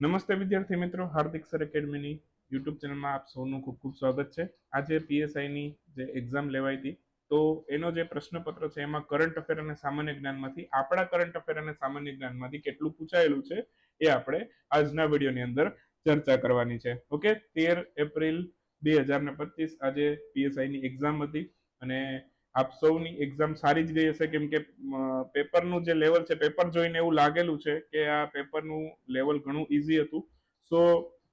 નમસ્તે વિદ્યાર્થી મિત્રો, હાર્દિક સર એકેડમીની યુટ્યુબ ચેનલમાં આપ સૌનું ખૂબ ખૂબ સ્વાગત છે. આજે પીએસઆઈની જે એક્ઝામ લેવાઈ હતી, તો એનો જે પ્રશ્નપત્ર છે એમાં કરંટ અફેર અને સામાન્ય જ્ઞાનમાંથી, આપણા કરંટ અફેર અને સામાન્ય જ્ઞાનમાંથી કેટલું પૂછાયેલું છે, એ આપણે આજના વિડીયોની અંદર ચર્ચા કરવાની છે. ઓકે? તેર એપ્રિલ બે હજાર ને પચીસ આજે પીએસઆઈની એક્ઝામ હતી અને આપ સૌની એક્ઝામ સારી જ ગઈ હશે, કેમ કે પેપરનું જે લેવલ છે પેપર જોઈને એવું લાગેલું છે કે આ પેપરનું લેવલ ઘણું ઇઝી હતું. સો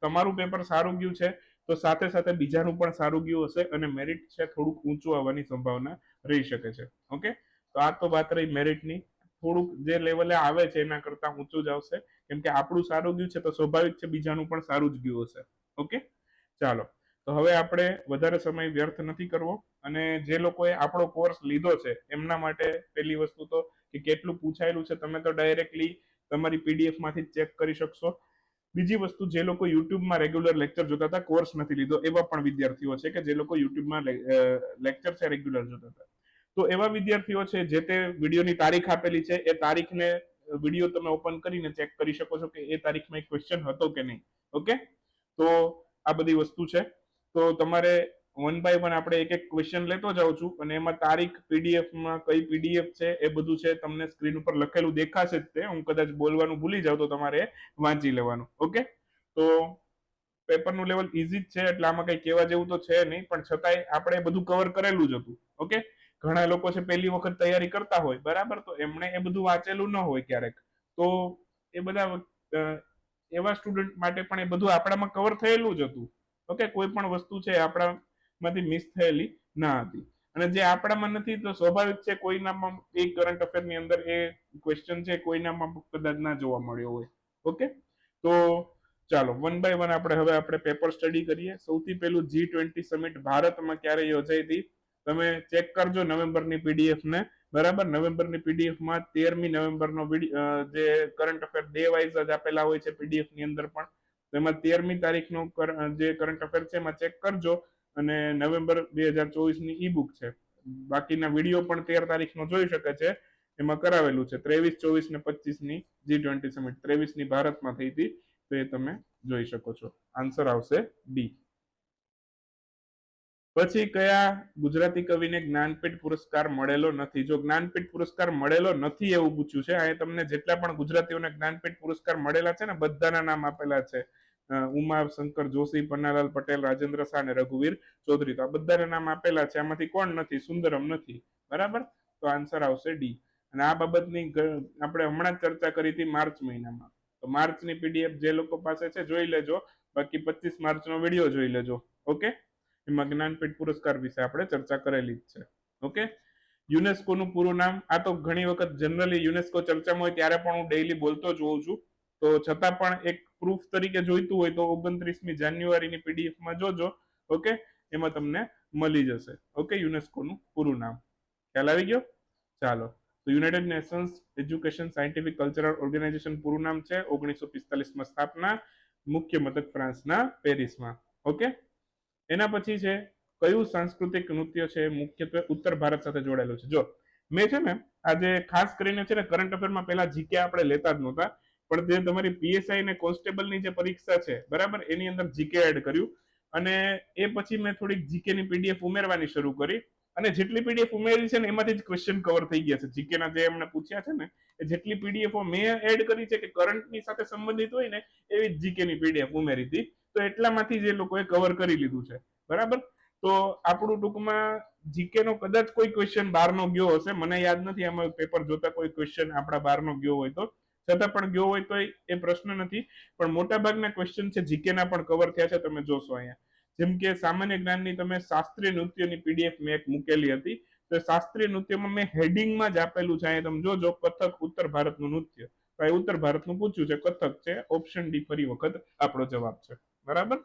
તમારું પેપર સારું ગયું છે, તો સાથે સાથે બીજાનું પણ સારું ગયું હશે અને મેરિટ છે થોડુંક ઊંચું આવવાની સંભાવના રહી શકે છે. ઓકે તો આ તો વાત રહી મેરિટની થોડુંક જે લેવલે આવે છે, એના કરતાં ઊંચું જ આવશે. કેમ કે આપણું સારું ગયું છે, તો સ્વાભાવિક છે બીજાનું પણ સારું જ ગયું હશે. ઓકે ચાલો. તો હવે આપણે વધારે સમય વ્યર્થ નથી કરવો અને જે લોકોએ આપણો કોર્સ લીધો છે, એમના માટે પહેલી વસ્તુ તો કે કેટલું પૂછાયેલું છે, તમે તો ડાયરેક્ટલી તમારી પીડીએફમાંથી ચેક કરી શકશો. બીજી વસ્તુ, જે લોકો યુટ્યુબમાં રેગ્યુલર લેક્ચર જોતા હતા કોર્સ નથી લીધો, એવા પણ વિદ્યાર્થીઓ છે કે જે લોકો યુટ્યુબમાં લેક્ચર છે રેગ્યુલર જોતા હતા. તો એવા વિદ્યાર્થીઓ છે જે તે વિડીયોની તારીખ આપેલી છે, એ તારીખને વીડિયો તમે ઓપન કરીને ચેક કરી શકો છો કે એ તારીખમાં એક ક્વેશ્ચન હતો કે નહીં. ઓકે? તો આ બધી વસ્તુ છે. તો તમારે વન બાય વન આપણે એક એક ક્વેશ્ચન લેતો જાઉં છું અને એમાં તારીખ પીડીએફમાં કઈ પીડીએફ છે એ બધું છે તમને સ્ક્રીન ઉપર લખેલું દેખાશે જ તે. હું કદાચ બોલવાનું ભૂલી જાઉં તો તમારે વાંચી લેવાનું. ઓકે તો પેપરનું લેવલ ઇઝી જ છે એટલે આમાં કઈ કહેવા જેવું તો છે નહીં, પણ છતાંય આપણે બધું કવર કરેલું જ હતું. ઓકે ઘણા લોકો છે પહેલી વખત તૈયારી કરતા હોય, બરાબર? તો એમણે એ બધું વાંચેલું ન હોય ક્યારેક. તો એ બધા એવા સ્ટુડન્ટ માટે પણ એ બધું આપણામાં કવર થયેલું જ હતું. ઓકે, કોઈ પણ વસ્તુ છે આપણામાંથી મિસ થયેલી ના હતી. અને જે આપણામાં નથી, તો સ્વાભાવિક છે કોઈનામાં એ કરંટ અફેરની અંદર એ ક્વેશ્ચન છે, કોઈનામાં કદાચ ના જોવા મળ્યો હોય. ઓકે? તો ચાલો વન બાય વન આપણે હવે આપણે પેપર સ્ટડી કરીએ. સૌથી પહેલું જી ટ્વેન્ટી સમિટ ભારતમાં ક્યારે યોજાઈ હતી? તમે ચેક કરજો નવેમ્બરની પીડીએફ ને. બરાબર? નવેમ્બરની પીડીએફમાં તેરમી નવેમ્બરનો જે કરંટ અફેર ડે વાઇઝ જ આપેલા હોય છે પીડીએફની અંદર પણ. તેમાં તેરમી તારીખનું જે કરંટ અફેર છે એમાં ચેક કરજો અને નવેમ્બર બે હજાર ચોવીસની ઈ બુક છે. બાકીના વીડિયો પણ તેર તારીખનો જોઈ શકે છે. એમાં કરાવેલું છે. ત્રેવીસ, ચોવીસ ને પચીસની જી ટ્વેન્ટી સમિટ ત્રેવીસની ભારતમાં થઈ હતી. તો એ તમે જોઈ શકો છો. આન્સર આવશે ડી પછી કયા ગુજરાતી કવિને જ્ઞાનપીઠ પુરસ્કાર મળેલો નથી? જો જ્ઞાનપીઠ પુરસ્કાર મળેલો નથી એવું પૂછ્યું છે અહીંયા તમને જેટલા પણ ગુજરાતીઓને જ્ઞાનપીઠ પુરસ્કાર મળેલા છે ને, બધાના નામ આપેલા છે. ઉમા શંકર જોશી, પન્નાલાલ પટેલ, રાજેન્દ્ર શાહ અને રઘુવીર ચૌધરી. તો આ બધાના નામ આપેલા છે. આમાંથી કોણ નથી? સુંદરમ નથી. બરાબર? તો આન્સર આવશે ડી. અને આ બાબતની આપણે હમણાં જ ચર્ચા કરી હતી માર્ચ મહિનામાં. તો માર્ચની પીડીએફ જે લોકો પાસે છે, જોઈ લેજો. બાકી પચીસ માર્ચનો વીડિયો જોઈ લેજો. ઓકે? એમાં જ્ઞાનપીઠ પુરસ્કાર વિશે આપણે ચર્ચા કરેલી જ છે. ઓકે? યુનેસ્કોનું પૂરું નામ, આ તો ઘણી વખત જનરલી યુનેસ્કો ચર્ચામાં હોય ત્યારે પણ હું ડેઈલી બોલતો જ હોઉં છું. તો છતાં પણ એક પ્રૂફ તરીકે જોઈતું હોય તો ઓગણત્રીસમી જાન્યુઆરીની પીડીએફમાં જોજો. ઓકે? એમાં તમને મળી જશે. ઓકે? યુનેસ્કોનું પૂરું નામ. ખ્યાલ આવી ગયો? ચાલો. તો United Nations Education Scientific Cultural Organization પૂરું નામ છે ઓગણીસો પિસ્તાલીસમાં સ્થાપના, મુખ્ય મથક ફ્રાન્સના પેરિસમાં. ઓકે? એના પછી છે, કયું સાંસ્કૃતિક નૃત્ય છે, મુખ્યત્વે ઉત્તર ભારત સાથે જોડાયેલું છે. જો, મેં છે ને આજે ખાસ કરીને છે ને કરંટ અફેરમાં પહેલા જીકે આપણે લેતા જ નહોતા, પણ જે તમારી પીએસઆઈ ને કોન્સ્ટેબલની જે પરીક્ષા છે, બરાબર, એની અંદર જીકે એડ કર્યું. અને એ પછી મેં થોડીક જીકે ની પીડીએફ ઉમેરવાની શરૂ કરી. અને જેટલી પીડીએફ ઉમેરી છે ને એમાંથી જ ક્વેશ્ચન કવર થઈ ગયા છે. જીકે ના જે એમને પૂછ્યા છે ને, એ જેટલી પીડીએફો મેં એડ કરી છે કે કરંટની સાથે સંબંધિત હોય ને, એવી જ જીકે ની પીડીએફ ઉમેરી હતી. તો એટલામાંથી જે લોકોએ કવર કરી લીધું છે. બરાબર? તો આપણું ટૂંકમાં જીકે નો કદાચ કોઈ ક્વેશ્ચન બહારનો ગયો હશે. મને યાદ નથી, આમાં પેપર જોતા કોઈ ક્વેશ્ચન આપણા બહારનો ગયો હોય તો. છતાં પણ ગયો હોય તો એ પ્રશ્ન નથી. પણ મોટાભાગના ક્વેશ્ચન છે જીકે ના પણ કવર થયા છે, તમે જોશો અહીંયા. જેમ કે સામાન્ય જ્ઞાનની તમે શાસ્ત્રીય નૃત્યની પીડીએફ મેં એક મૂકેલી હતી. તો શાસ્ત્રીય નૃત્યમાં મેં હેડિંગમાં જ આપેલું છે. અહીંયા તમે જોજો, કથક ઉત્તર ભારતનું નૃત્ય. તો એ ઉત્તર ભારતનું પૂછ્યું છે, કથક છે ઓપ્શન ડી ફરી વખત આપણો જવાબ છે. બરાબર?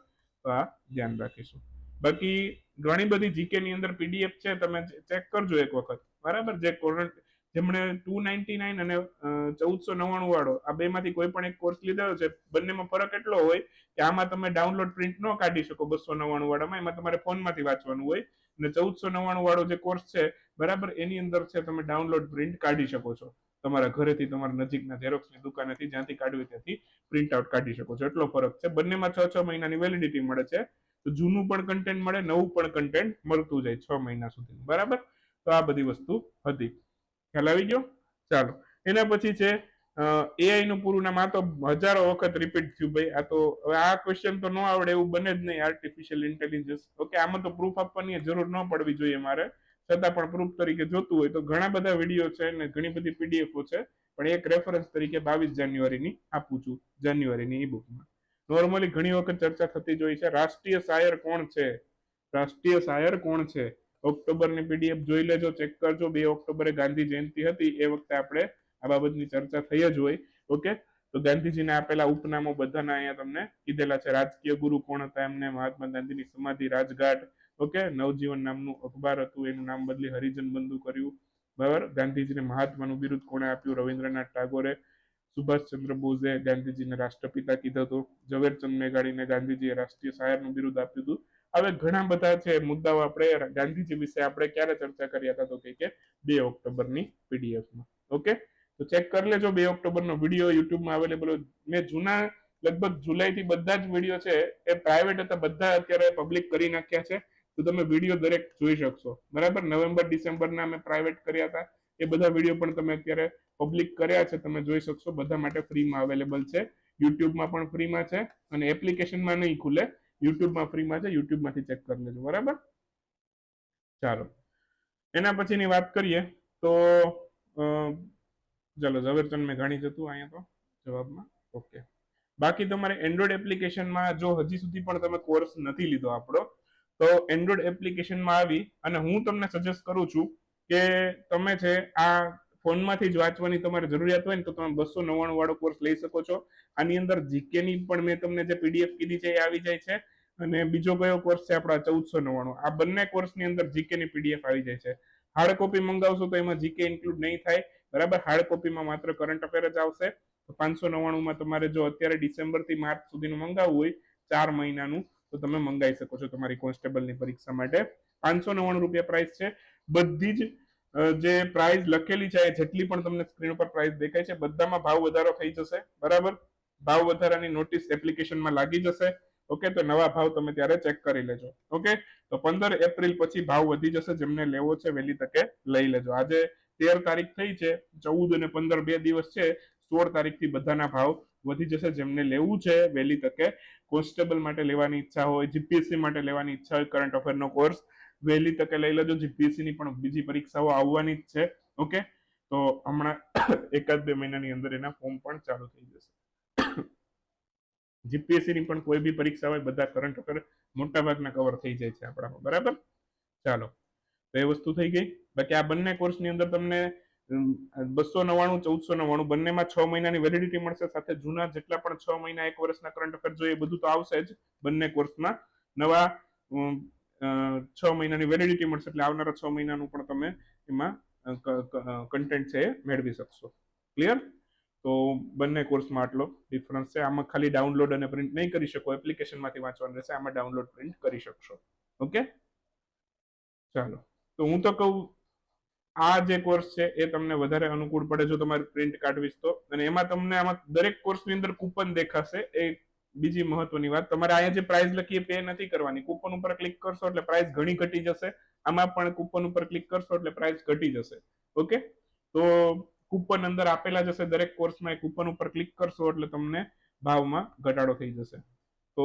તો ધ્યાન રાખીશું. બાકી ઘણી બધી જીકે ની અંદર પીડીએફ છે, તમે ચેક કરજો એક વખત. બરાબર? જે કોરોના જેમણે ટુ નાઇન્ટી નાઇન અને ચૌદસો નવ્વાણું વાળો, આ બે માંથી કોઈ પણ એક કોર્સ લીધેલો છે, બંનેમાં ફરક એટલો હોય કે આમાં તમે ડાઉનલોડ પ્રિન્ટ ન કાઢી શકો બસો નવ્વાણું વાળામાં, એમાં તમારે ફોનમાંથી વાંચવાનું હોય. અને ચૌદસો નવ્વાણું વાળો જે કોર્સ છે, બરાબર? એની અંદર છે, તમે ડાઉનલોડ પ્રિન્ટ કાઢી શકો છો. તમારા ઘરેથી, તમારા નજીકના ઝેરોક્સની દુકાનેથી, જ્યાંથી કાઢવી ત્યાંથી પ્રિન્ટ આઉટ કાઢી શકો છો. એટલો ફરક છે. બંનેમાં છ છ મહિનાની વેલિડિટી મળે છે. તો જૂનું પણ કન્ટેન્ટ મળે, નવું પણ કન્ટેન્ટ મળતું જાય છ મહિના સુધી બરાબર? તો આ બધી વસ્તુ હતી. ખ્યાલ આવી ગયો? ચાલો. એના પછી છે એઆઈ નું પૂરું નામ, આ તો હજારો વખત રિપીટ થયું ભાઈ. આ તો, હવે આ ક્વેશ્ચન તો ન આવડે એવું બને જ નહીં આર્ટિફિશિયલ ઇન્ટેલિજન્સ ઓકે આમાં તો પ્રૂફ આપવાની જરૂર ન પડવી જોઈએ મારે. છતાં પણ પ્રૂફ તરીકે જોતું હોય તો ઘણા બધા વીડિયો છે ને ઘણી બધી પીડીએફો છે. પણ એક રેફરન્સ તરીકે બાવીસ જાન્યુઆરીની આપું છું, જાન્યુઆરીની ઈ બુકમાં નોર્મલી ઘણી વખત ચર્ચા થતી જોઈ છે, રાષ્ટ્રીય શાયર કોણ છે? રાષ્ટ્રીય શાયર કોણ છે? ઓક્ટોબરની પીડીએફ જોઈ લેજો, ચેક કરજો, બે ઓક્ટોબરે ગાંધી જયંતિ હતી, એ વખતે આપણે આ બાબતની ચર્ચા થઈ જ હોય, ઓકે? તો ગાંધીજીને આપેલા ઉપનામો બધાના અહીંયા તમને કીધેલા છે. રાજકીય ગુરુ કોણ હતા એમને? મહાત્મા ગાંધીની સમાધિ રાજઘાટ ઓકે? નવજીવન નામનું અખબાર હતું, એનું નામ બદલી હરિજન બંધુ કર્યું. બરાબર? ગાંધીજીને મહાત્માનું બિરુદ કોણે આપ્યું? રવિન્દ્રનાથ ટાગોરે, સુભાષચંદ્ર બોઝે ગાંધીજીને રાષ્ટ્રપિતા કીધો હતો. ઝવેરચંદ મેઘાણીને ગાંધીજીએ રાષ્ટ્રીય શાયરનું બિરુદ આપ્યું હતું. હવે ઘણા બધા છે મુદ્દાઓ આપણે ગાંધીજી વિશે આપણે ક્યારે ચર્ચા કર્યા હતા તો કે બે ઓક્ટોબરની પીડીએફમાં. ઓકે? તો ચેક કરી લેજો બે ઓક્ટોબરનો વીડિયો યુટ્યુબમાં અવેલેબલ મેં જૂના, લગભગ જુલાઈથી બધા જ વીડિયો છે એ પ્રાઇવેટ હતા. બધા અત્યારે પબ્લિક કરી નાખ્યા છે. તો તમે વીડિયો દરેક જોઈ શકશો. બરાબર? નવેમ્બર, ડિસેમ્બરના મેં પ્રાઇવેટ કર્યા હતા. એ બધા વીડિયો પણ તમે અત્યારે પબ્લિક કર્યા છે. તમે જોઈ શકશો. બધા માટે ફ્રીમાં અવેલેબલ છે. યુટ્યુબમાં પણ ફ્રીમાં છે અને એપ્લિકેશનમાં નહીં ખુલે. યુટ્યુબમાં ફ્રીમાં છે. યુટ્યુબમાંથી ચેક કરી લેજો. બરાબર? ચાલો. એના પછીની વાત કરીએ તો ચાલો ઝવેરચંદ મેં ઘણી જતું અહીંયા તો જવાબમાં. ઓકે. બાકી તમારે એન્ડ્રોઈડ એપ્લિકેશનમાં જો હજી સુધી પણ તમે કોર્સ નથી લીધો આપણો તો એન્ડ્રોઈડ એપ્લિકેશનમાં આવી અને હું તમને સજેસ્ટ કરું છું કે તમે છે આ ફોનમાંથી જ વાંચવાની તમારે જરૂરિયાત હોય ને તો તમે બસો નવ્વાણું વાળો કોર્સ લઈ શકો છો. આની અંદર જીકેની પણ મેં તમને જે પીડીએફ કીધી છે એ આવી જાય છે. અને બીજો કયો કોર્સ છે આપણા ચૌદસો નવ્વાણું. આ બંને કોર્સની અંદર જીકેની પીડીએફ આવી જાય છે. હાર્ડ કોપી મંગાવશો તો એમાં જીકે ઇન્ક્લુડ નહીં થાય. બરાબર? હાર્ડ કોપીમાં માત્ર કરંટ અફેર જ આવશે. પાંચસો નવ્વાણુંમાં તમારે જો અત્યારે ડિસેમ્બરથી માર્ચ સુધીનું મંગાવવું હોય, ચાર મહિનાનું તો તમે મંગાવી શકો છો તમારી કોન્સ્ટેબલની પરીક્ષા માટે. પાંચસો નવ્વાણું રૂપિયા પ્રાઇસ છે. બધી જ જે પ્રાઇસ લખેલી છે જેટલી પણ તમને સ્ક્રીન ઉપર પ્રાઇસ દેખાય છે, બધામાં ભાવ વધારો થઈ જશે. બરાબર? ભાવ વધારાની નોટિસ એપ્લિકેશનમાં લાગી જશે. ઓકે, તો નવા ભાવ તમે ત્યારે ચેક કરી લેજો. ઓકે? તો પંદર એપ્રિલ પછી ભાવ વધી જશે, જેમને લેવો છે વહેલી તકે લઈ લેજો. આજે તેર તારીખ થઈ છે, ચૌદ અને પંદર બે દિવસ છે, સોળ તારીખથી બધાના ભાવ વધી જશે જેમને લેવું છે વહેલી તકે. કોન્સ્ટેબલ માટે લેવાની ઈચ્છા હોય, જીપીએસસી માટે લેવાની ઈચ્છા હોય, કરંટ અફેરનો કોર્સ વહેલી તકે લઈ લેજો. જીપીએસસી ની પણ બીજી પરીક્ષાઓ આવવાની જ છે. ઓકે? તો હમણાં એકાદ બે મહિનાની અંદર એના ફોર્મ પણ ચાલુ થઈ જશે. જીપીએસસી ની પણ કોઈ બી પરીક્ષા હોય, બધા કરંટ અફેર મોટા ભાગના કવર થઈ જાય છે આપણામાં. બરાબર? ચાલો. તો એ વસ્તુ થઈ ગઈ. બાકી આ બંને કોર્સની અંદર તમને બસો નવ્વાણું, ચૌદસો નવ્વાણું બંનેમાં છ મહિનાની વેલિડિટી મળશે. સાથે જૂના જેટલા પણ છ મહિના, એક વર્ષના કરંટ અફેર જોઈએ બધું તો આવશે જ બંને કોર્સમાં નવા છ મહિનાની વેલિડિટી મળશે એટલે આવનારા છ મહિનાનું પણ તમે એમાં કન્ટેન્ટ છે એ મેળવી શકશો. ક્લિયર તો બંને કોર્સમાં આટલો ડિફરન્સ છે. આમાં ખાલી ડાઉનલોડ અને પ્રિન્ટ નહીં કરી શકો એપ્લિકેશનમાંથી વાંચવાનું રહેશે. આમાં ડાઉનલોડ પ્રિન્ટ કરી શકશો. ઓકે ચાલો. તો હું તો કહું આ જે કોર્સ છે, એ તમને વધારે અનુકૂળ પડે જો તમારે પ્રિન્ટ કાઢવીશ તો. અને એમાં તમને આમાં દરેક કોર્સની અંદર કૂપન દેખાશે, એ બીજી મહત્વની વાત. તમારે અહીંયા જે પ્રાઇસ લખીએ પે નથી કરવાની. કૂપન ઉપર ક્લિક કરશો એટલે પ્રાઇસ ઘણી ઘટી જશે. આમાં પણ કૂપન ઉપર ક્લિક કરશો એટલે પ્રાઇસ ઘટી જશે. ઓકે તો કૂપન અંદર આપેલા જશે દરેક કોર્સમાં એ કૂપન ઉપર ક્લિક કરશો એટલે તમને ભાવમાં ઘટાડો થઈ જશે. તો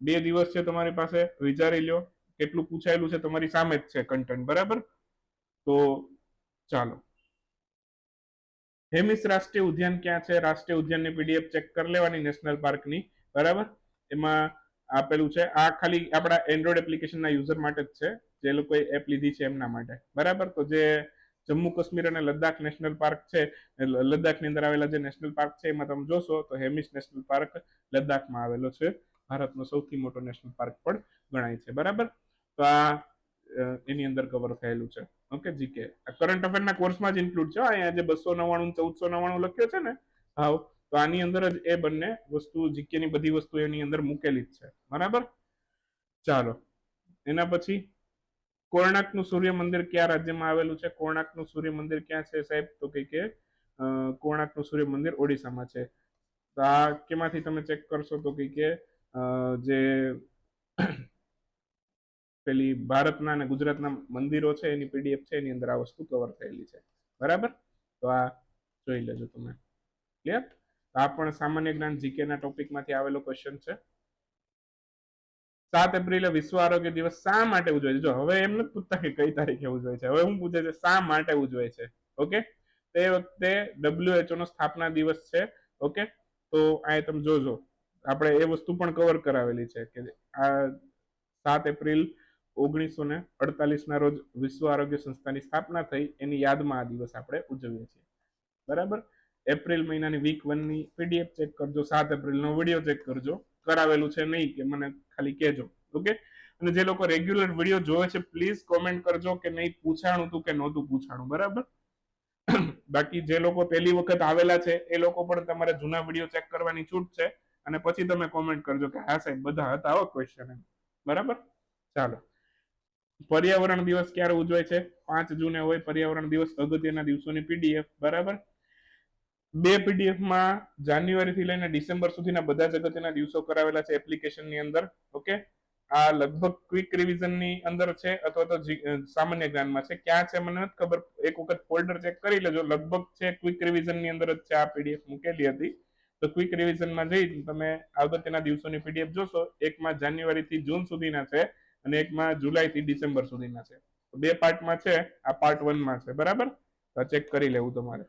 બે દિવસ છે તમારી પાસે. વિચારી લ્યો. કેટલું પૂછાયેલું છે તમારી સામે જ છે કન્ટેન્ટ બરાબર? તો ચાલો. હેમિસ રાષ્ટ્રીય ઉદ્યાન ક્યાં છે? રાષ્ટ્રીય ઉદ્યાનની પીડીએફ ચેક કરી લેવાની નેશનલ પાર્કની બરાબર? એમાં આપેલું છે, આ ખાલી આપણા એન્ડ્રોઈડ એપ્લિકેશનના યુઝર માટે જ છે. જે લોકોએ એપ લીધી છે એમના માટે. બરાબર? તો જે જમ્મુ, કાશ્મીર અને લદ્દાખ નેશનલ પાર્ક છે, લદ્દાખની અંદર આવેલા જે નેશનલ પાર્ક છે, એમાં તમે જોશો તો હેમિસ નેશનલ પાર્ક લદ્દાખમાં આવેલો છે. ભારતનો સૌથી મોટો નેશનલ પાર્ક પણ ગણાય છે. બરાબર? તો આ એની અંદર કવર થયેલું છે. ઓકે જીકે કરંટ અફેરના કોર્સમાં જ ઇન્ક્લુડ છે. અહીંયા જે બસો નવ્વાણું ચૌદસો નવ્વાણું લખ્યો છે ને? ભાવ તો આની અંદર જ એ બંને વસ્તુ જીકેની બધી વસ્તુ એની અંદર મૂકેલી જ છે. બરાબર? ચાલો. એના પછી કોર્ણાકનું સૂર્ય મંદિર કયા રાજ્યમાં આવેલું છે? કોર્ણાકનું સૂર્ય મંદિર ક્યાં છે સાહેબ? તો કે કે કોર્ણાકનું સૂર્ય મંદિર ઓડિશામાં છે. તો આ કેમાંથી તમે ચેક કરશો તો કે જે પેલી ભારતના અને ગુજરાતના મંદિરો છે, એની પીડીએફ છે, એની અંદર આ વસ્તુ કવર થયેલી છે. બરાબર? તો આ જોઈ લેજો તમે. ક્લિયર આ પણ સામાન્ય જ્ઞાન જીકે ના ટોપિકમાંથી આવેલો ક્વેશ્ચન છે. સાત એપ્રિલે વિશ્વ આરોગ્ય દિવસ શા માટે ઉજવાય છે? જો હવે એમ નથી પૂછતા કે કઈ તારીખે ઉજવાય છે. હવે હું પૂછે છે, શા માટે ઉજવાય છે? ઓકે તે વખતે ડબ્લ્યુએચઓ નો સ્થાપના દિવસ છે. ઓકે તો આ તમે જોજો. આપણે એ વસ્તુ પણ કવર કરાવેલી છે કે આ સાત એપ્રિલ ઓગણીસો ને અડતાલીસ ના રોજ વિશ્વ આરોગ્ય સંસ્થાની સ્થાપના થઈ એની યાદમાં આ દિવસ આપણે ઉજવીએ છીએ. બરાબર? એપ્રિલ મહિનાની વીક વનની પીડીએફ ચેક કરજો, સાત એપ્રિલનો વીડિયો ચેક કરજો. કરાવેલું છે નહીં કે મને ખાલી કહેજો ઓકે અને જે લોકો રેગ્યુલર વીડિયો જોવે છે પ્લીઝ કોમેન્ટ કરજો કે નહીં પૂછાણું તું કે નહોતું પૂછાણું, બરાબર? બાકી જે લોકો પહેલી વખત આવેલા છે, એ લોકો પણ તમારે જૂના વીડિયો ચેક કરવાની છૂટ છે. અને પછી તમે કોમેન્ટ કરજો કે હા સાહેબ, બધા હતા આવો ક્વેશ્ચન બરાબર? ચાલો. પર્યાવરણ દિવસ ક્યારે ઉજવાય છે? પાંચ જૂને હોય પર્યાવરણ દિવસ, અગત્યના દિવસોની પીડીએફ બરાબર? બે પીડીએફમાં જાન્યુઆરીથી લઈને ડિસેમ્બર સુધીના બધા જ અગત્યના દિવસો કરાવેલા છે એપ્લિકેશનની અંદર, ઓકે? આ લગભગ ક્વિક રિવિઝનની અંદર છે અથવા તો સામાન્ય જ્ઞાનમાં છે. ક્યાં છે મને નથી ખબર. એક વખત ફોલ્ડર ચેક કરી લેજો. લગભગ છે ક્વિક રિવિઝનની અંદર જ છે આ પીડીએફ મૂકેલી હતી. તો ક્વિક રિવિઝનમાં જઈ તમે અગત્યના દિવસોની પીડીએફ જોશો. એકમાં જાન્યુઆરી થી જૂન સુધીના છે. અને એકમાં જુલાઈ થી ડિસેમ્બર સુધીના છે. બે પાર્ટમાં છે, આ પાર્ટ વનમાં છે, બરાબર? ચેક કરી લેવું તમારે.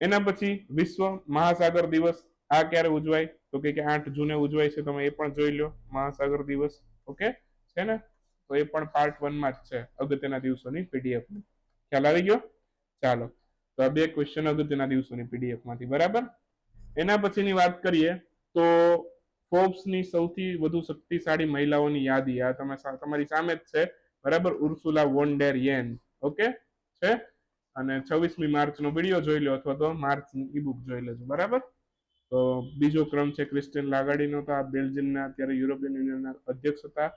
એના પછી વિશ્વ મહાસાગર દિવસ, આ ક્યારે ઉજવાય? તો કે આઠ જૂને ઉજવાય છે, તમે એ પણ જોઈ લો મહાસાગર દિવસ, ઓકે? છે ને? તો એ પણ પાર્ટ વનમાં જ છે, અગત્યના દિવસોની પીડીએફ ખ્યાલ આવી ગયો? ચાલો. તો આ બે ક્વેશ્ચન અગત્યના દિવસોની પીડીએફમાંથી બરાબર? એના પછીની વાત કરીએ તો ફોર્બ્સની સૌથી વધુ શક્તિશાળી મહિલાઓની યાદી. આ તમે તમારી સામે જ છે. બરાબર? ઉર્સુલા વોન ડેર યેન. ઓકે? છે? અને છવ્વીસમી માર્ચનો વીડિયો જોઈ લો અથવા તો માર્ચની ઈબુક જોઈ લેજો. બરાબર? તો બીજો ક્રમ છે ક્રિસ્ટિયન લાગાડીનો. તો આ બેલ્જિયમના અત્યારે યુરોપિયન યુનિયનના અધ્યક્ષ હતા.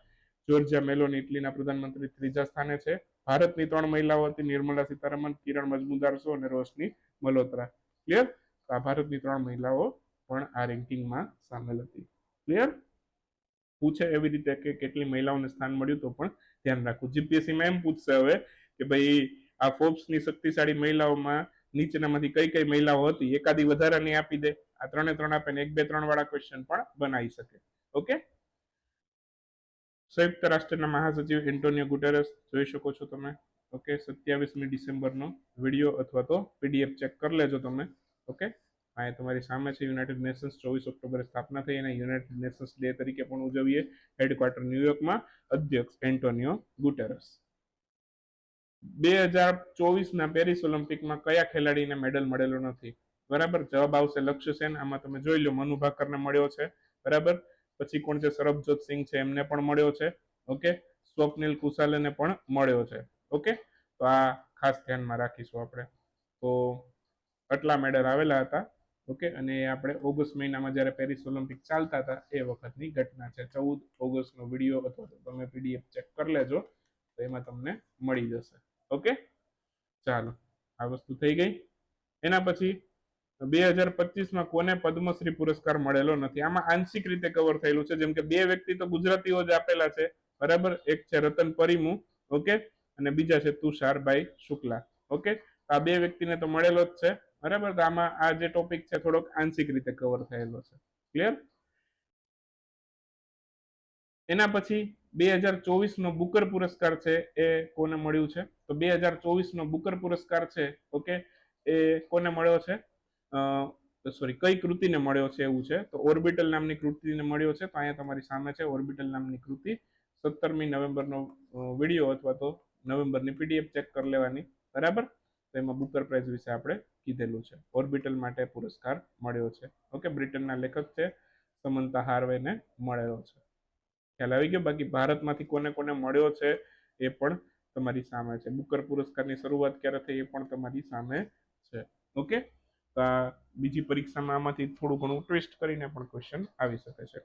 જોર્જિયા મેલોન, ઇટલીના પ્રધાનમંત્રી ત્રીજા સ્થાને છે. ભારતની ત્રણ મહિલાઓ હતી. નિર્મલા સીતારામન કિરણ મજમુદાર શો અને રોશની મલોત્રા ક્લિયર? આ ભારતની ત્રણ મહિલાઓ પણ આ રેન્કિંગમાં સામેલ હતી. ક્લિયર પૂછે એવી રીતે કે કેટલી મહિલાઓને સ્થાન મળ્યું તો પણ ધ્યાન રાખવું. જીપીએસસી માં એમ પૂછશે હવે કે ભાઈ આ ફોર્બ્સની શક્તિશાળી મહિલાઓમાં નીચેનામાંથી કઈ કઈ મહિલાઓ હતી? એકાદી વધારાની આપી દે. આ ત્રણે ત્રણ આપે ને એક બે ત્રણ વાળા ક્વેશ્ચન પણ બનાવી શકે. ઓકે સંયુક્ત રાષ્ટ્રના મહાસચિવ એન્ટોનિયો ગુટેરસ, જોઈ શકો છો તમે. ઓકે સત્યાવીસમી ડિસેમ્બરનો વીડિયો અથવા તો પીડીએફ ચેક કરી લેજો તમે. ઓકે આ તમારી સામે છે યુનાઇટેડ નેશન્સ ચોવીસ ઓક્ટોબરે સ્થાપના થઈ અને યુનાઇટેડ નેશન્સ ડે તરીકે પણ ઉજવીએ હેડક્વાર્ટર ન્યુયોર્કમાં અધ્યક્ષ એન્ટોનિયો ગુટેરસ બે હજાર ચોવીસના પેરિસ ઓલિમ્પિકમાં કયા ખેલાડીને મેડલ મળેલો નથી? બરાબર? જવાબ આવશે લક્ષ્ય સેન આમાં તમે જોઈ લો, મનુ ભાકરને મળ્યો છે. બરાબર? પછી કોણ છે? સરબજોત સિંહ છે, એમને પણ મળ્યો છે. ઓકે? સ્વપ્નિલ કુશાલેને પણ મળ્યો છે. ઓકે? તો આ ખાસ ધ્યાનમાં રાખીશું આપણે. તો, આટલા મેડલ આવેલા હતા. ઓકે? અને એ આપણે ઓગસ્ટ મહિનામાં જ્યારે પેરિસ ઓલિમ્પિક ચાલતા હતા, એ વખતની ઘટના છે. ચૌદ ઓગસ્ટનો વીડિયો અથવા તો તમે પીડીએફ ચેક કરી લેજો, તો એમાં તમને મળી જશે. ઓકે? ચાલો, આ વસ્તુ થઈ ગઈ. એના પછી, બે હજાર પચીસમાં કોને પદ્મશ્રી પુરસ્કાર મળેલો નથી? આમાં આંશિક રીતે કવર થયેલું છે. જેમ કે બે વ્યક્તિ તો ગુજરાતીઓ જ આપેલા છે. બરાબર? એક છે રતન પરિમુ, ઓકે? અને બીજા છે તુષારભાઈ શુક્લા, ઓકે? આ બે વ્યક્તિને તો મળેલો જ છે. બરાબર? તો આમાં આ જે ટોપિક છે થોડોક આંશિક રીતે કવર થયેલો છે. ક્લિયર એના પછી બે હજાર ચોવીસ નો બુકર પુરસ્કાર છે એ કોને મળ્યું છે? તો બે હજાર ચોવીસ નો બુકર પુરસ્કાર છે, ઓકે, એ કોને મળ્યો છે? સોરી કઈ કૃતિને મળ્યો છે એવું છે? તો ઓર્બિટલ નામની કૃતિને મળ્યો છે. તો અહીંયા તમારી સામે છે ઓર્બિટલ નામની કૃતિ. સત્તરમી નવેમ્બરનો વીડિયો અથવા તો નવેમ્બરની પીડીએફ ચેક કરી લેવાની. બરાબર? તો એમાં બુકર પ્રાઇઝ વિશે આપણે કીધેલું છે. ઓર્બિટલ માટે પુરસ્કાર મળ્યો છે. ઓકે બ્રિટનના લેખક છે, સમંતા હાર્વેને મળેલો છે. ખ્યાલ આવી ગયો? બાકી ભારતમાંથી કોને કોને મળ્યો છે એ પણ તમારી સામે છે. બુકર પુરસ્કારની શરૂઆત ક્યારે થઈ એ પણ તમારી સામે છે. ઓકે તો બીજી પરીક્ષામાં આમાંથી થોડું ઘણું ટ્વિસ્ટ કરીને પણ ક્વેશ્ચન આવી શકે છે.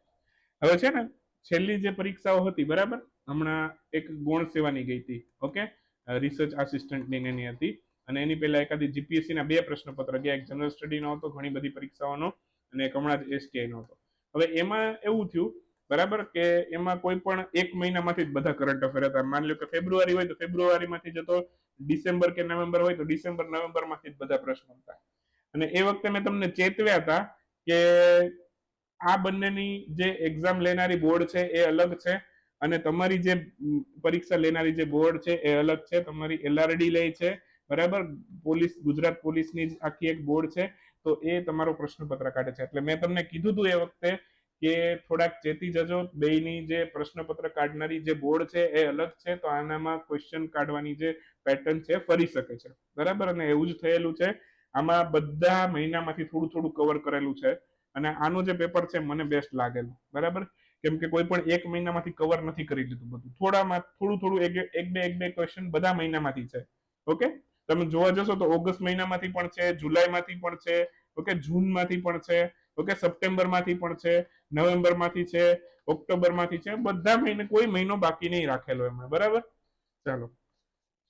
હવે છે ને, છેલ્લી જે પરીક્ષાઓ હતી, બરાબર? હમણાં એક ગૌણ સેવાની ગઈ હતી. ઓકે રિસર્ચ આસિસ્ટન્ટની એની હતી. અને એની પહેલા એકાદી જીપીએસસી ના બે પ્રશ્નપત્ર. ગયા એક જનરલ સ્ટડીનો હતો, ઘણી બધી પરીક્ષાઓનો, અને એક હમણાં જ એસટીઆઈ નો હતો. હવે એમાં એવું થયું, બરાબર, કે એમાં કોઈ પણ એક મહિનામાંથી જ બધા કરંટ અફેર હતા. માની લો કે ફેબ્રુઆરી હોય તો ફેબ્રુઆરીમાંથી જતો ડિસેમ્બર કે નવેમ્બર હોય તો ડિસેમ્બર નવેમ્બરમાંથી જ બધા પ્રશ્નો હતા. અને એ વખતે મેં તમને ચેતવ્યા હતા કે આ બંનેની જે એક્ઝામ લેનારી બોર્ડ છે એ અલગ છે, અને તમારી જે પરીક્ષા લેનારી જે બોર્ડ છે એ અલગ છે. તમારી એલઆરડી લે છે બરાબર? પોલીસ, ગુજરાત પોલીસની જ આખી એક બોર્ડ છે. તો એ તમારો પ્રશ્નપત્ર કાઢે છે. એટલે મેં તમને કીધું હતું એ વખતે કે થોડાક ચેતી જજો. બેયની જે પ્રશ્નપત્ર કાઢનારી જે બોર્ડ છે એ અલગ છે. તો આનામાં ક્વેશ્ચન કાઢવાની જે પેટર્ન છે ફરી શકે છે. બરાબર? અને એવું જ થયેલું છે. આમાં બધા મહિનામાંથી થોડું થોડું કવર કરેલું છે. અને આનું જે પેપર છે મને બેસ્ટ લાગેલું. બરાબર? કેમ કે કોઈ પણ એક મહિનામાંથી કવર નથી કરી લીધું બધું. થોડામાં થોડું થોડું એક એક બે એક બે ક્વેશ્ચન બધા મહિનામાંથી છે. ઓકે તમે જોવા જશો તો ઓગસ્ટ મહિનામાંથી પણ છે, જુલાઈમાંથી પણ છે, ઓકે, જૂનમાંથી પણ છે, ઓકે, સપ્ટેમ્બરમાંથી પણ છે, નવેમ્બરમાંથી છે, ઓક્ટોબરમાંથી છે, બધા મહિને, કોઈ મહિનો બાકી નહીં રાખેલો એમણે, બરાબર? ચાલો.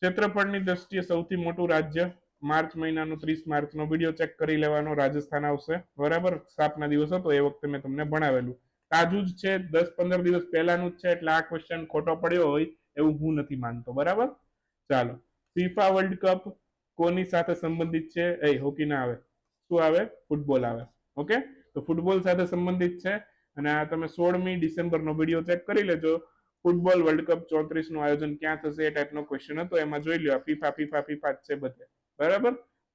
ક્ષેત્રફળની દ્રષ્ટિએ સૌથી મોટું રાજ્ય માર્ચ મહિનાનો ત્રીસ માર્ચનો વીડિયો ચેક કરી લેવાનો, રાજસ્થાન આવશે, બરાબર? સ્થાપના દિવસ હતો એ વખતે મેં તમને ભણાવેલું. તાજું જ છે, દસ પંદર દિવસ પહેલાનું જ છે, એટલે આ ક્વેશ્ચન ખોટો પડ્યો હોય એવું હું નથી માનતો, બરાબર? ચાલો. ફીફા વર્લ્ડ કપ કોની સાથે સંબંધિત છે? એ હોકી ના આવે. શું આવે? ફૂટબોલ આવે. ઓકે તો ફૂટબોલ સાથે સંબંધિત છે. અને આ તમે સોળમી ડિસેમ્બરનો વીડિયો ચેક કરી લેજો. ફૂટબોલ વર્લ્ડ કપ ચોત્રીસનું આયોજન ક્યાં થશે એ ટાઈપનો ક્વેશ્ચન હતો. એમાં જોઈ લો ફીફા ફીફા ફીફા જ છે બધે. બરાબર?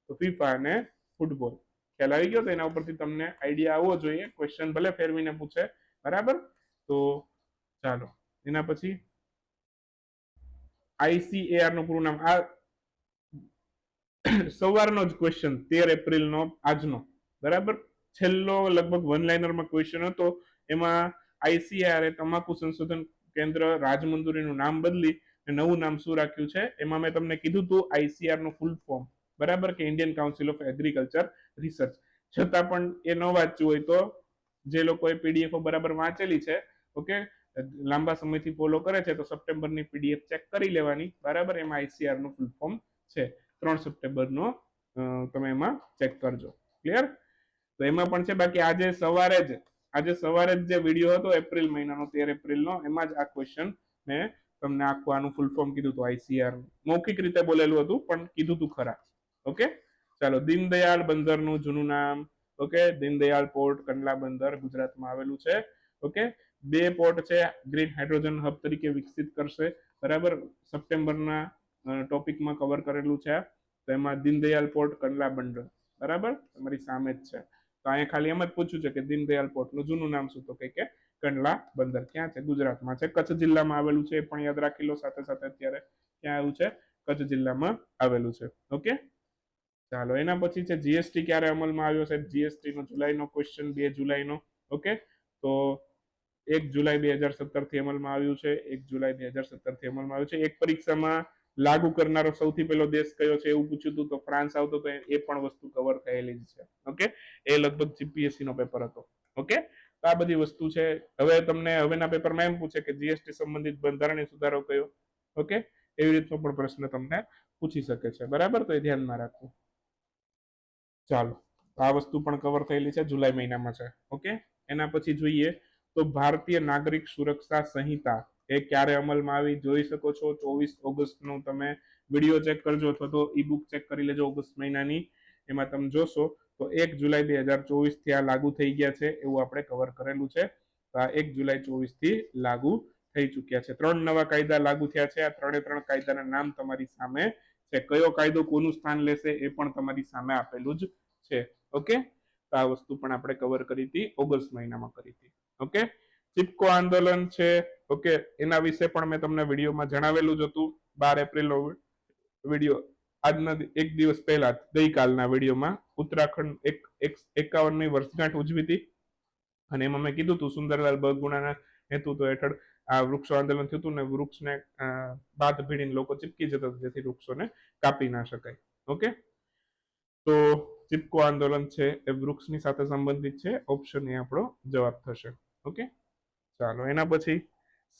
તો ફીફા અને ફૂટબોલ ખ્યાલ આવી ગયો? તો એના ઉપરથી તમને આઈડિયા આવવો જોઈએ. ક્વેશ્ચન ભલે ફેરવીને પૂછે. બરાબર? તો ચાલો. એના પછી આઈસીએઆરનું પૂરું નામ. આ સવારનો જ ક્વેશ્ચન તેર એપ્રિલનો આજનો. બરાબર? છેલ્લો લગભગ વન લાઇનરમાં ક્વેશ્ચન હતો. એમાં આઈસીઆર તમાકુ સંશોધન કેન્દ્ર રાજમંદુરીનું નામ બદલી નવું નામ શું રાખ્યું છે? એમાં મેં તમને કીધું હતું આઈસીઆરનું ફૂલ ફોર્મ બરાબર? કે Indian Council of Agriculture Research છતાં પણ એ ન વાંચ્યું હોય તો જે લોકોએ પીડીએફ બરાબર વાંચેલી છે ઓકે લાંબા સમયથી ફોલો કરે છે, તો સપ્ટેમ્બરની પીડીએફ ચેક કરી લેવાની. બરાબર, એમાં આઈસીઆરનું ફૂલ ફોર્મ છે. ત્રણ સપ્ટેમ્બરનો તમે એમાં ચેક કરજો. ક્લિયર તો એમાં પણ છે, બાકી આજે સવારે જ, આજે સવારે જ જે વીડિયો હતો એપ્રિલ મહિનાનો, તેર એપ્રિલનો એમાં જ આ ક્વેશ્ચન મેં તમને આખું આનું ફૂલ ફોર્મ કીધું હતું આઈસીઆર મૌખિક રીતે બોલેલું હતું, પણ કીધું હતું ખરા. ઓકે ચાલો, દીનદયાળ બંદરનું જૂનું નામ. ઓકે દીનદયાળ પોર્ટ, કંડલા બંદર ગુજરાતમાં આવેલું છે. ઓકે બે પોર્ટ છે, ગ્રીન હાઇડ્રોજન હબ તરીકે વિકસિત કરશે. બરાબર? સપ્ટેમ્બરના ટોપિકમાં કવર કરેલું છે. તો એમાં દીનદયાળ પોર્ટ, કંડલા બંદર બરાબર? તમારી સામે જ છે. તો અહીંયા ખાલી એમ જ પૂછ્યું છે કે દીનદયાલ પોર્ટનું જૂનું નામ શું તો કે કે કંડલા બંદર. ક્યાં છે? ગુજરાતમાં છે. કચ્છ જિલ્લામાં આવેલું છે, એ પણ યાદ રાખી લો. સાથે સાથે અત્યારે ક્યાં આવ્યું છે? કચ્છ જિલ્લામાં આવેલું છે. ઓકે? ચાલો, એના પછી છે જીએસટી ક્યારે અમલમાં આવ્યો છે? જીએસટી નો જુલાઈનો ક્વેશ્ચન બે જુલાઈનો. ઓકે? તો એક જુલાઈ બે હજાર સત્તરથી અમલમાં આવ્યું છે, એક જુલાઈ બે હજાર સત્તરથી અમલમાં આવ્યું છે. એક પરીક્ષામાં લાગુ કરનારો સૌથી પહેલો દેશ કયો છે એવું પૂછ્યું હતું, તો ફ્રાન્સ આવતો તો એ પણ વસ્તુ કવર થયેલી જ છે. ઓકે એ લગભગ જીપીએસસી નો પેપર હતો. ઓકે તો આ બધી વસ્તુ છે. હવે તમને હવેના પેપરમાં એમ પૂછે કે જીએસટી સંબંધિત બંધારણીય સુધારો કયો? ઓકે એવી રીતનો પણ પ્રશ્ન તમને પૂછી શકે છે. બરાબર? તો એ ધ્યાનમાં રાખવું ચાલો. આ વસ્તુ પણ કવર થયેલી છે, જુલાઈ મહિનામાં છે. ઓકે એના પછી જોઈએ તો ભારતીય નાગરિક સુરક્ષા સંહિતા એ ક્યારે અમલમાં આવી જોઈ શકો છો? ચોવીસ ઓગસ્ટનું તમે વીડિયો ચેક કરજો અથવા તો ઈ બુક ચેક કરી લેજો ઓગસ્ટ મહિનાની. એમાં તમે જોશો તો એક જુલાઈ બે હજાર ચોવીસથી આ લાગુ થઈ ગયા છે એવું આપણે કવર કરેલું છે. તો આ એક જુલાઈ ચોવીસથી લાગુ થઈ ચૂક્યા છે. ત્રણ નવા કાયદા લાગુ થયા છે. આ ત્રણે ત્રણ કાયદાના નામ તમારી સામે છે. કયો કાયદો કોનું સ્થાન લેશે એ પણ તમારી સામે આપેલું જ છે. ઓકે? તો આ વસ્તુ પણ આપણે કવર કરી હતી, ઓગસ્ટ મહિનામાં કરી હતી. ઓકે? ચિપકો આંદોલન છે, ઓકે? એના વિશે પણ મેં તમને વિડીયોમાં જણાવેલું જ હતું. બાર એપ્રિલનો વીડિયો, આજના એક દિવસ પહેલા ગઈકાલના વિડીયોમાં ઉત્તરાખંડ એક એક, એકાવનમી વર્ષગાંઠ ઉજવી હતી. અને એમાં મેં કીધું હતું સુંદરલાલ બગુણાના નેતૃત્વ હેઠળ આ વૃક્ષો આંદોલન થયું હતું ને વૃક્ષને બાદ ભીડીને લોકો ચીપકી જતા જેથી વૃક્ષોને કાપી ના શકાય. ઓકે? તો ચીપકો આંદોલન છે, એ વૃક્ષની સાથે સંબંધિત છે. ઓપ્શન એ આપણો જવાબ થશે. ઓકે? ચાલો, એના પછી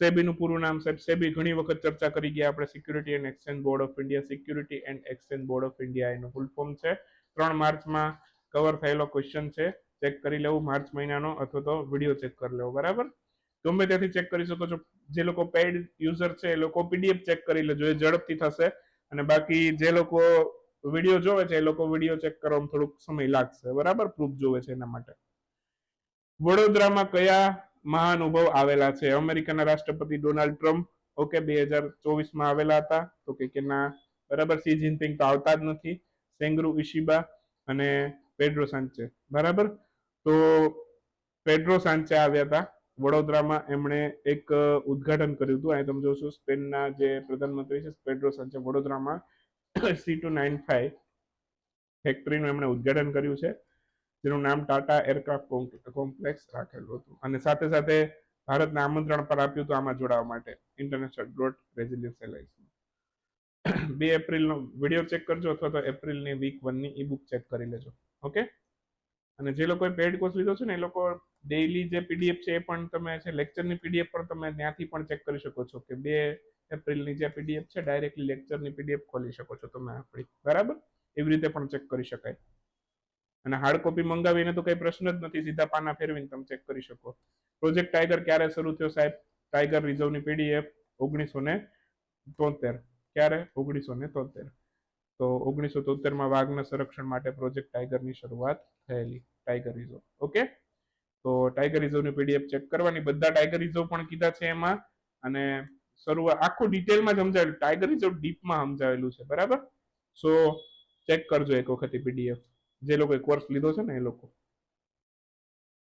સેબીનું પૂરું નામ સાહેબ. સેબી ઘણી વખત ચર્ચા કરી ગયા. આપણે Security and Exchange Board of India Security and Exchange Board of India એનું ફૂલ ફોર્મ છે. ત્રણ માર્ચમાં કવર થયેલો ક્વેશ્ચન છે. ચેક કરી લેવું માર્ચ મહિનાનો અથવા તો વીડિયો ચેક કરી લેવો, બરાબર? ગમે ત્યાંથી ચેક કરી શકો છો. જે લોકો પેઇડ યુઝર છે, એ લોકો પીડીએફ ચેક કરી લેજો. એ ઝડપથી થશે અને બાકી જે લોકો વીડિયો જોવે છે, એ લોકો વીડિયો ચેક કરવામાં થોડુંક સમય લાગશે. બરાબર? પ્રૂફ જોવે છે એના માટે. વડોદરામાં કયા મહાનુભાવ આવેલા છે? અમેરિકાના રાષ્ટ્રપતિ ડોનાલ્ડ ટ્રમ્પ, ઓકે, બે હજાર ચોવીસમાં આવેલા હતા. તો કે ના, બરાબર સી જિનપિંગ તો આવતા જ નથી. સેંગ્રુ ઇશિબા અને પેડ્રો સાંચે. બરાબર? તો પેડ્રો સાંચે આવ્યા હતા. વડોદરામાં એમણે એક ઉદ્ઘાટન કર્યું હતું. અહીં તમે જોશો, સ્પેનના જે પ્રધાનમંત્રી છે, પેડ્રો સાંચે, વડોદરામાં સી ટુ નાઇન ફાઈવ ફેક્ટરીનું એમણે ઉદ્ઘાટન કર્યું છે. જેનું નામ ટાટા એરક્રાફ્ટ કોમ્પ્લેક્સ રાખેલું હતું. અને સાથે સાથે ભારતને આમંત્રણ પર આપ્યું હતું આમાં જોડાવા માટે ઇન્ટરનેશનલ ડોટ રેઝિલિયન્સ એલાઇન્સમાં બે એપ્રિલનો વીડિયો ચેક કરજો અથવા તો એપ્રિલની વીક વનની ઈ બુક ચેક કરી લેજો. ઓકે? અને જે લોકોએ પેડ કોર્સ લીધો છે ને, એ લોકો ડેઈલી જે પીડીએફ છે એ પણ તમે છે લેક્ચરની પીડીએફ પણ તમે ત્યાંથી પણ ચેક કરી શકો છો કે બે એપ્રિલની જે પીડીએફ છે ડાયરેક્ટલી લેક્ચરની પીડીએફ ખોલી શકો છો તમે આપણી. બરાબર? એવી રીતે પણ ચેક કરી શકાય. અને હાર્ડ કોપી મંગાવીને તો કઈ પ્રશ્ન જ નથી, સીધા પાના ફેરવીને તમે ચેક કરી શકો. પ્રોજેક્ટ ટાઈગર ક્યારે શરૂ થયો સાહેબ? ટાઈગર રિઝર્વની પીડીએફ ઓગણીસો ને તોતેર. ક્યારે? ઓગણીસો ને તોતેર. તો ઓગણીસો તોતેરમાં વાઘના સંરક્ષણ માટે પ્રોજેક્ટ ટાઈગરની શરૂઆત થયેલી. ટાઈગર રિઝર્વ ઓકે તો ટાઈગર રિઝર્વની પીડીએફ ચેક કરવાની. બધા ટાઈગર રિઝર્વ પણ કીધા છે એમાં. અને શરૂઆત આખું ડિટેલમાં સમજાવેલું. ટાઈગર રિઝર્વ ડીપમાં સમજાવેલું છે. બરાબર? સો ચેક કરજો એક વખત પીડીએફ જે લોકોએ કોર્સ લીધો છે ને એ લોકો.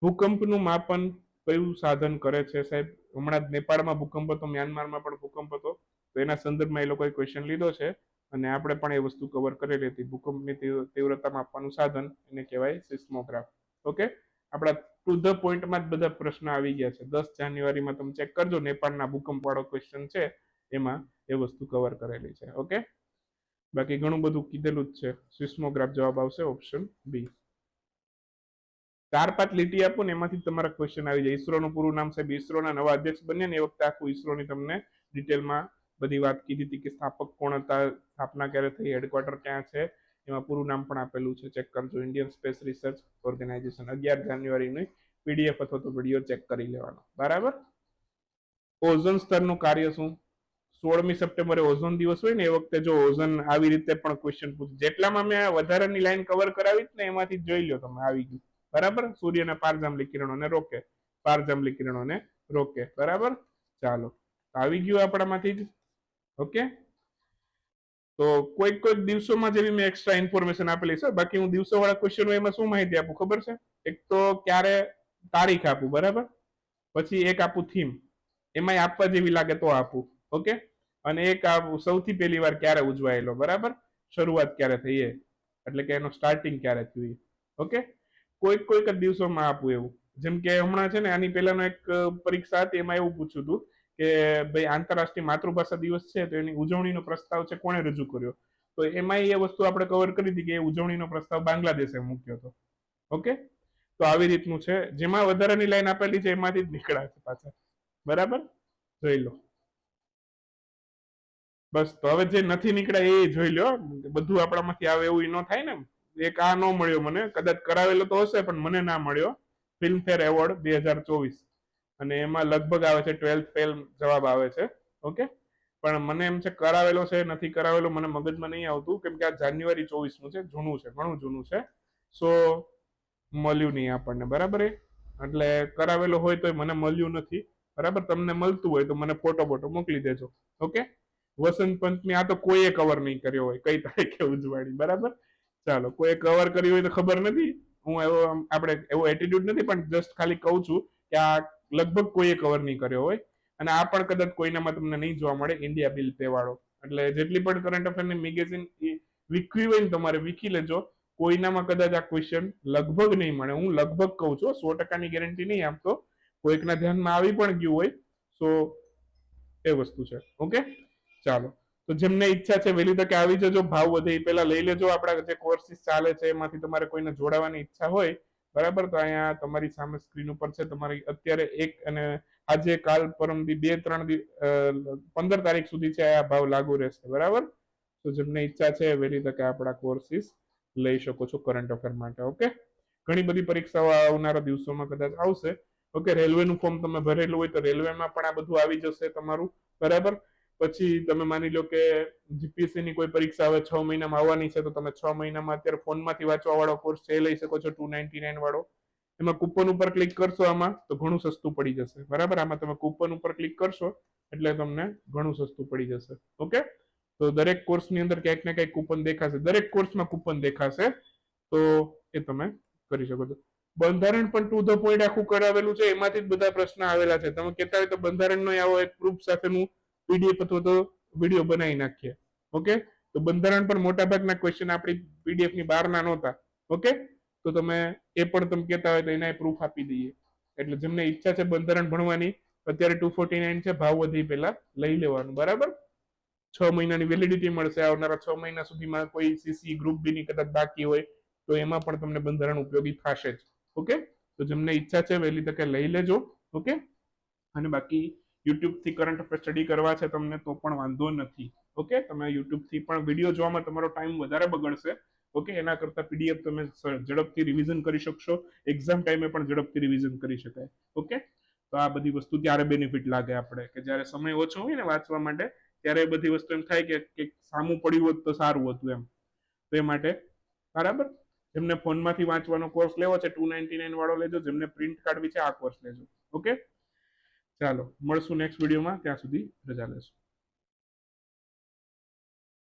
ભૂકંપનું માપન કયું સાધન કરે છે સાહેબ? હમણાં નેપાળમાં ભૂકંપ હતો, મ્યાનમારમાં પણ ભૂકંપ હતો. તો એના સંદર્ભમાં એ લોકોએ ક્વેશ્ચન લીધો છે અને આપણે પણ એ વસ્તુ કવર કરેલી હતી ભૂકંપની તીવ્રતા માપવાનું સાધન એને કહેવાય સિસ્મોગ્રાફ. ઓકે? આપણા ટુ ધ પોઈન્ટમાં જ બધા પ્રશ્ન આવી ગયા છે. દસ જાન્યુઆરીમાં તમે ચેક કરજો, નેપાળના ભૂકંપ વાળો ક્વેશ્ચન છે, એમાં એ વસ્તુ કવર કરેલી છે. ઓકે? બાકી ઘણું બધું કીધેલું જ છે. સિસ્મોગ્રાફ જવાબ આવશે ઓપ્શન બી ચાર પાંચ લીટી આપો ને એમાંથી તમારા ક્વેશ્ચન આવી જાય. ઈસરોનું પૂરું નામ સાહેબ, ઈસરોના નવા અધ્યક્ષ બન્યા ને એ વખતે આખું ઈસરોની તમને ડિટેલમાં બધી વાત કીધી હતી કે સ્થાપક કોણ હતા, સ્થાપના ક્યારે થઈ હેડક્વાર્ટર ક્યાં છે, એમાં પૂરું નામ પણ આપેલું છે. ચેક કરજો. ઇન્ડિયન સ્પેસ રિસર્ચ ઓર્ગેનાઇઝેશન અગિયાર જાન્યુઆરીની પીડીએફ અથવા તો વીડિયો ચેક કરી લેવાનો. બરાબર? ઓઝોન સ્તરનું કાર્ય શું? સોળમી સપ્ટેમ્બરે ઓઝોન દિવસ હોય ને, એ વખતે જો ઓઝોન આવી રીતે પણ ક્વેશ્ચન પૂછ. જેટલામાં મેં વધારાની લાઈન કવર કરાવી ને, એમાંથી જોઈ લો તમે, આવી ગયું. બરાબર? સૂર્યના પારજાંબલી કિરણોને રોકે. પારજાંબલી કિરણોને રોકે. બરાબર? ચાલો. આવી ગયું આપણામાંથી જ. ઓકે? તો કોઈક કોઈક દિવસોમાં જેવી મેં એક્સ્ટ્રા ઇન્ફોર્મેશન આપેલી છે. બાકી હું દિવસો વાળા ક્વેશ્ચન એમાં શું માહિતી આપું, ખબર છે? એક તો ક્યારે તારીખ આપું, બરાબર? પછી એક આપું થીમ એમાંય આપવા જેવી લાગે તો આપું. ઓકે? અને એક આ સૌથી પહેલી વાર ક્યારે ઉજવાયેલો, બરાબર? શરૂઆત ક્યારે થઈ એટલે કે એનો સ્ટાર્ટિંગ ક્યારે થયું ઓકે કોઈક કોઈક જ દિવસોમાં આપું એવું. જેમ કે હમણાં છે ને, આની પહેલાનો એક પરીક્ષા હતી, એમાં એવું પૂછ્યું હતું કે ભાઈ આંતરરાષ્ટ્રીય માતૃભાષા દિવસ છે, તો એની ઉજવણીનો પ્રસ્તાવ છે, કોણે રજૂ કર્યો? તો એમાં એ વસ્તુ આપણે કવર કરી હતી કે એ ઉજવણીનો પ્રસ્તાવ બાંગ્લાદેશે મૂક્યો હતો. ઓકે તો આવી રીતનું છે. જેમાં વધારાની લાઈન આપેલી છે, એમાંથી જ નીકળ્યા છે પાછા. બરાબર? જોઈ લો. બસ, તો હવે જે નથી નીકળ્યા એ જોઈ લો બધું આપણામાંથી આવે એવું ન થાય ને. એક આ ન મળ્યો મને. કદાચ કરાવેલો તો હશે, પણ મને ના મળ્યો. ફિલ્મફેર એવોર્ડ બે હજાર ચોવીસ. અને એમાં લગભગ આવે છે ટ્વેલ્થ ફેલ જવાબ આવે છે. ઓકે? પણ મને એમ છે કરાવેલો છે, નથી કરાવેલો, મને મગજમાં નહીં આવતું. કેમ કે આ જાન્યુઆરી ચોવીસનું છે, જૂનું છે, ઘણું જૂનું છે. સો, મળ્યું નહીં આપણને. બરાબર એટલે કરાવેલો હોય તો મને મળ્યું નથી. બરાબર? તમને મળતું હોય તો મને ફોટો ફોટો મોકલી દેજો. ઓકે? વસંત પંચમી આ તો કોઈએ કવર નહીં કર્યો હોય, કઈ તારીખે ઉજવાણી બરાબર? ચાલો, કોઈએ કવર કર્યું હોય તો ખબર નથી. હું એવો આપણે એવો એટીટ્યુડ નથી, પણ જસ્ટ ખાલી કહું છું કે આ લગભગ કોઈએ કવર નહીં કર્યો હોય. અને આ પણ કદાચ કોઈનામાં તમને નહીં જોવા મળે ઇન્ડિયા બિલ પે વાળો. એટલે જેટલી પણ કરંટ અફેરની મેગેઝિન વીખવી હોય ને તમારે વીખી લેજો. કોઈનામાં કદાચ આ ક્વેશ્ચન લગભગ નહીં મળે. હું લગભગ કહું છું, સો ટકાની ગેરંટી નહીં આપતો. કોઈકના ધ્યાનમાં આવી પણ ગયું હોય સો એ વસ્તુ છે. ઓકે ચાલો. તો જેમને ઈચ્છા છે વહેલી તકે આવી જજો, ભાવ વધે એ પહેલા લઈ લેજો. આપણા જે કોર્સિસ ચાલે છે, એમાંથી તમારે કોઈને જોડાવાની ઈચ્છા હોય, બરાબર? તો અહીંયા તમારી સામે સ્ક્રીન ઉપર છે. તમારી અત્યારે એક અને આજે, કાલ, પરમ દી બે, ત્રણ દી પંદર તારીખ સુધી છે, આ ભાવ લાગુ રહેશે. બરાબર? તો જેમને ઈચ્છા છે, વહેલી તકે આપણા કોર્સિસ લઈ શકો છો કરંટ અફેર માટે, ઓકે? ઘણી બધી પરીક્ષાઓ આવનારા દિવસોમાં કદાચ આવશે. ઓકે રેલવેનું ફોર્મ તમે ભરેલું હોય તો રેલવેમાં પણ આ બધું આવી જશે તમારું. બરાબર? પછી તમે માની લો કે જીપીએસસી ની કોઈ પરીક્ષા હવે છ મહિનામાં આવવાની છે, તો તમે છ મહિનામાં અત્યારે ફોનમાંથી વાંચવા વાળો કોર્સ એ લઈ શકો છો ટુ નાઇન્ટી નાઇન વાળો. એમાં કૂપન ઉપર ક્લિક કરશો આમાં, તો ઘણું સસ્તું પડી જશે. બરાબર? આમાં તમે કૂપન ઉપર ક્લિક કરશો, એટલે તમને ઘણું સસ્તું પડી જશે. ઓકે? તો દરેક કોર્સની અંદર ક્યાંક ને ક્યાંક કૂપન દેખાશે. દરેક કોર્સમાં કૂપન દેખાશે. તો એ તમે કરી શકો છો. બંધારણ પણ ટુ ધ પોઈન્ટ આખું કરાવેલું છે. એમાંથી જ બધા પ્રશ્ન આવેલા છે. તમે કહેતા હોય તો બંધારણનો આવો એક પ્રૂફ સાથેનું પીડીએફ અથવા તો વીડિયો બનાવી નાખીએ. ઓકે તો બંધારણ પણ મોટા ભાગના ક્વેશ્ચન આપણી પીડીએફની બહારના નહોતા. ઓકે તો તમે એ પણ તમે કહેતા હોય તો એના પ્રૂફ આપી દઈએ. એટલે જેમને ઈચ્છા છે બંધારણ ભણવાની, અત્યારે ટુ ફોર્ટી નાઇન છે, ભાવ વધી પહેલા લઈ લેવાનું. બરાબર? છ મહિનાની વેલિડિટી મળશે. આવનારા છ મહિના સુધીમાં કોઈ સીસી ગ્રુપ બી ની કદાચ બાકી હોય, તો એમાં પણ તમને બંધારણ ઉપયોગી થશે જ. ઓકે તો જેમને ઈચ્છા છે, વહેલી તકે લઈ લેજો. ઓકે અને બાકી યુટ્યુબથી કરંટ અફેર સ્ટડી કરવા છે તમને, તો પણ વાંધો નથી. ઓકે? તમે યુટ્યુબથી પણ વીડિયો જોવામાં તમારો ટાઈમ વધારે બગડશે. ઓકે? એના કરતા પીડીએફ તમે ઝડપથી રિવિઝન કરી શકશો. એક્ઝામ ટાઈમે પણ ઝડપથી રિવિઝન કરી શકાય. ઓકે? તો આ બધી વસ્તુ ત્યારે બેનિફિટ લાગે આપણે, કે જ્યારે સમય ઓછો હોય ને વાંચવા માટે, ત્યારે એ બધી વસ્તુ એમ થાય કે કંઈક સામું પડ્યું હોત તો સારું હતું એમ. તો એ માટે, બરાબર? જેમને ફોનમાંથી વાંચવાનો કોર્સ લેવો છે ટુ નાઇન્ટી નાઇન વાળો લેજો. જેમને પ્રિન્ટ કાઢવી છે આ કોર્સ લેજો. ઓકે? ચાલો મળશું નેક્સ્ટ વિડીયોમાં ત્યાં સુધી રજા લેશું.